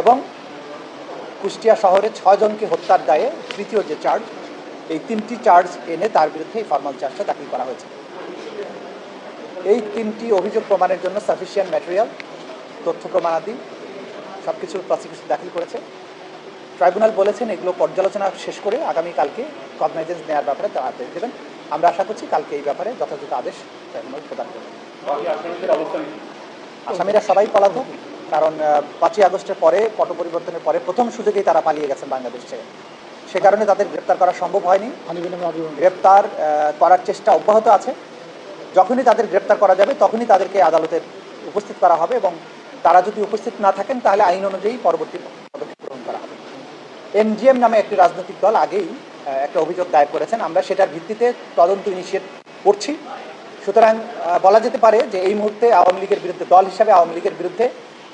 এবং কুষ্টিয়া শহরে ছয়জনকে হত্যার দায়ে তৃতীয় যে চার্জ এই তিনটি চার্জ এনে তার বিরুদ্ধে এই ফর্মাল চার্জটা দাখিল করা হয়েছে। এই তিনটি অভিযোগ প্রমাণের জন্য সাফিসিয়েন্ট ম্যাটেরিয়াল তথ্য প্রমাণাদি সব কিছু প্রসিকিউশন দাখিল করেছে। ট্রাইব্যুনাল বলেছেন এগুলো পর্যালোচনা শেষ করে আগামীকালকে কগনাইজেন্স নেওয়ার ব্যাপারে তারা আদেশ দেবেন। আমরা আশা করছি কালকে এই ব্যাপারে যথাযথ আদেশ ট্রাইব্যুনাল প্রদান করবে। বাকি আসামিদের অবস্থান কি? আসামিরা সবাই পলাতক। কারণ পাঁচই আগস্টের পরে পট পরিবর্তনের পরে প্রথম সুযোগেই তারা পালিয়ে গেছেন বাংলাদেশ। থেকে সে কারণে তাদের গ্রেপ্তার করা সম্ভব হয়নি। গ্রেপ্তার করার চেষ্টা অব্যাহত আছে। যখনই তাদের গ্রেপ্তার করা যাবে তখনই তাদেরকে আদালতের উপস্থিত করা হবে এবং তারা যদি উপস্থিত না থাকেন তাহলে আইন অনুযায়ী পরবর্তী পদক্ষেপ গ্রহণ করা হবে। এমজিএম নামে একটি রাজনৈতিক দল আগেই একটা অভিযোগ দায়ের করেছেন। আমরা সেটার ভিত্তিতে তদন্ত ইনিশিয়েট করছি। সুতরাং বলা যেতে পারে যে এই মুহূর্তে আওয়ামী লীগের বিরুদ্ধে দল হিসাবে আওয়ামী লীগের বিরুদ্ধে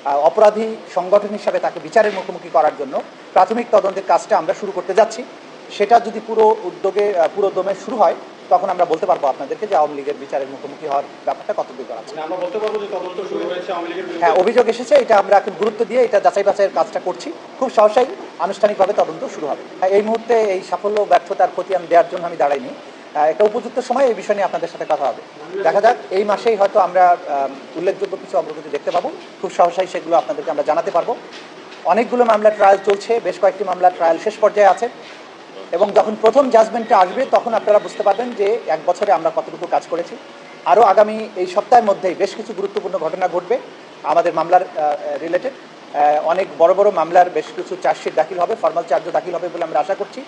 অপরাধী সংগঠন হিসাবে তাকে বিচারের মুখোমুখি করার জন্য প্রাথমিক তদন্তের কাজটা আমরা শুরু করতে যাচ্ছি। সেটা যদি পুরো উদ্যোগে পুরো দমে শুরু হয় তখন আমরা বলতে পারব আপনাদেরকে যে আওয়ামী লীগের বিচারের মুখোমুখি হওয়ার ব্যাপারটা কত দূর আছে হ্যাঁ অভিযোগ এসেছে এটা আমরা এখন গুরুত্ব দিয়ে এটা যাচাই বাছাইয়ের কাজটা করছি। খুব সহসাই আনুষ্ঠানিকভাবে তদন্ত শুরু হবে। হ্যাঁ, এই মুহূর্তে এই সাফল্য ব্যর্থতার আমি দেওয়ার জন্য আমি দাঁড়াইনি। একটা উপযুক্ত সময় এই বিষয় নিয়ে আপনাদের সাথে কথা হবে। দেখা যাক, এই মাসেই হয়তো আমরা উল্লেখযোগ্য কিছু অগ্রগতি দেখতে পাবো। খুব সহসাই সেগুলো আপনাদেরকে আমরা জানাতে পারব। অনেকগুলো মামলা ট্রায়াল চলছে, বেশ কয়েকটি মামলা ট্রায়াল শেষ পর্যায়ে আছে। এবং যখন প্রথম জাজমেন্টটা আসবে, তখন আপনারা বুঝতে পারবেন যে এক বছরে আমরা কতটুকু কাজ করেছি। আরও আগামী এই সপ্তাহের মধ্যেই বেশ কিছু গুরুত্বপূর্ণ ঘটনা ঘটবে আমাদের মামলার রিলেটেড অনেক বড় বড় মামলার বেশ কিছু চার্জশিট দাখিল হবে ফর্মাল চার্জও দাখিল হবে বলে আমরা আশা করছি।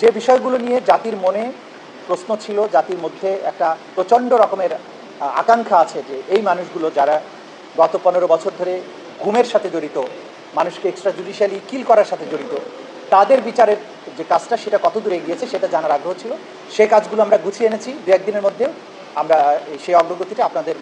যে বিষয়গুলো নিয়ে জাতির মনে প্রশ্ন ছিল জাতির মধ্যে একটা প্রচণ্ড রকমের আকাঙ্ক্ষা আছে যে এই মানুষগুলো যারা গত পনেরো বছর ধরে ঘুমের সাথে জড়িত, মানুষকে এক্সট্রা জুডিশিয়ালি কিল করার সাথে জড়িত, তাদের বিচারের যে কাজটা সেটা কত দূরে এগিয়েছে সেটা জানার আগ্রহ ছিল। সে কাজগুলো আমরা গুছিয়ে এনেছি। দু একদিনের মধ্যে আমরা সেই অগ্রগতিটা আপনাদের